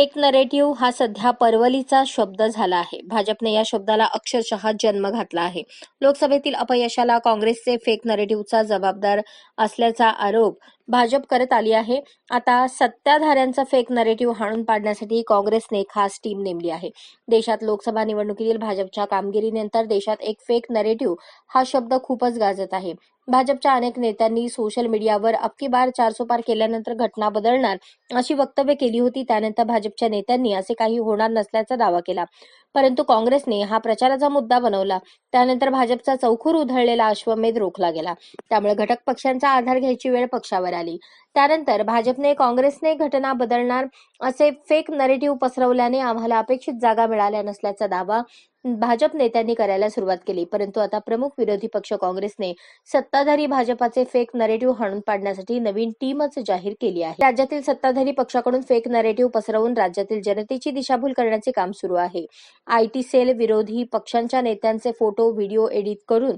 Fake narrative हा सध्या परवलीचा शब्द झाला आहे. भाजपने या शब्दाला अक्षरशः जन्म घातला आहे. लोकसभेतील अपयशाला काँग्रेसचे फेक नरेटिव्हचा जबाबदार असल्याचा आरोप भाजप करत आली आहे. आता सत्ताधाऱ्यांचा फेक नरेटिव्ह हाणून पाडण्यासाठी काँग्रेसने खास टीम नेमली आहे. देशात लोकसभा निवडणुकीतील भाजपच्या कामगिरीनंतर देशात एक फेक नरेटिव्ह हा शब्द खूपच गाजत आहे. भाजपच्या अनेक नेत्यांनी सोशल मीडियावर अबकी बार चारसो पार केल्यानंतर घटना बदलणार अशी वक्तव्य केली होती. त्यानंतर भाजपच्या नेत्यांनी असे काही होणार नसल्याचा दावा केला. परंतु काँग्रेसने हा प्रचाराचा मुद्दा बनवला. त्यानंतर भाजपचा चौखूर उधळलेला अश्वमेध रोखला गेला. त्यामुळे घटक पक्षांचा आधार घ्यायची वेळ पक्षावर आली. त्यानंतर भाजपने काँग्रेसने घटना बदलणार असे फेक नरेटिव्ह पसरवल्याने आम्हाला अपेक्षित जागा मिळाल्या नसल्याचा दावा भाजप नेत्यांनी करायला सुरुवात केली. परंतु आता प्रमुख विरोधी पक्ष काँग्रेसने सत्ताधारी भाजपाचे फेक नरेटिव्ह हाणून पाडण्यासाठी नवीन टीमच जाहीर केली आहे. राज्यातील सत्ताधारी पक्षाकडून फेक नरेटिव्ह पसरवून राज्यातील जनतेची दिशाभूल करण्याचे काम सुरू आहे. आयटी सेल विरोधी पक्षांच्या नेत्यांचे फोटो व्हिडिओ एडिट करून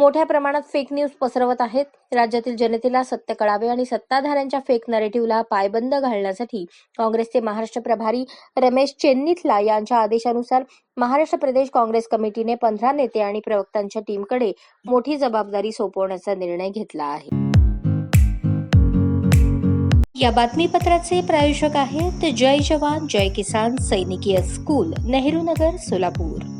मोठ्या प्रमाणात फेक न्यूज पसरवत आहेत. राज्यातील जनतेला सत्य कळावे आणि सत्ताधाऱ्यांच्या फेक नरेटिव्हला पायबंद घालण्यासाठी काँग्रेसचे महाराष्ट्र प्रभारी रमेश चेन्नीथला यांच्या आदेशानुसार महाराष्ट्र प्रदेश काँग्रेस कमिटीने पंधरा नेते आणि प्रवक्त्यांच्या टीमकडे मोठी जबाबदारी सोपवण्याचा निर्णय घेतला आहे. या बातमीपत्राचे प्रायोजक आहेत जय जवान जय किसान सैनिकीय स्कूल नेहरू नगर सोलापूर.